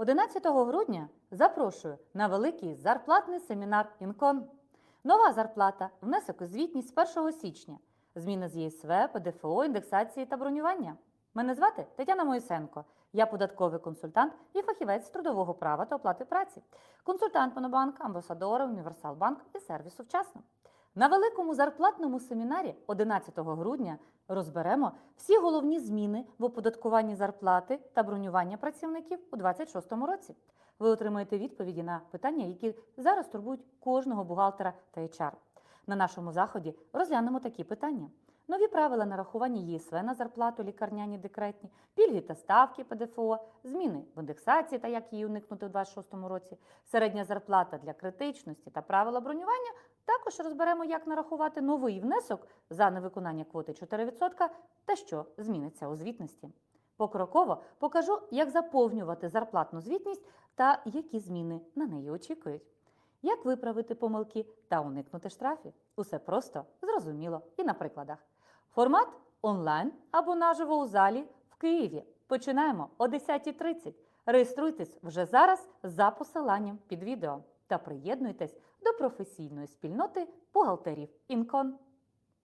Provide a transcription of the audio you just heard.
11 грудня запрошую на великий зарплатний семінар Інкон. Нова зарплата, внесок у звітність з 1 січня, зміни з ЄСВ, ПДФО, індексації та бронювання. Мене звати Тетяна Моїсенко. Я податковий консультант і фахівець трудового права та оплати праці, консультант Монобанк, амбасадора, Універсалбанк і сервісу вчасно. На великому зарплатному семінарі 11 грудня розберемо всі головні зміни в оподаткуванні зарплати та бронювання працівників у 2026 році. Ви отримаєте відповіді на питання, які зараз турбують кожного бухгалтера та HR. На нашому заході розглянемо такі питання: нові правила нарахування ЄСВ на зарплату, лікарняні декретні, пільги та ставки ПДФО, зміни в індексації та як її уникнути у 2026 році, середня зарплата для критичності та правила бронювання. Також розберемо, як нарахувати новий внесок за невиконання квоти 4% та що зміниться у звітності. Покроково покажу, як заповнювати зарплатну звітність та які зміни на неї очікують. Як виправити помилки та уникнути штрафів? Усе просто, зрозуміло і на прикладах. Формат онлайн або наживо у залі в Києві. Починаємо о 10.30. Реєструйтесь вже зараз за посиланням під відео та приєднуйтесь до професійної спільноти бухгалтерів Інкон.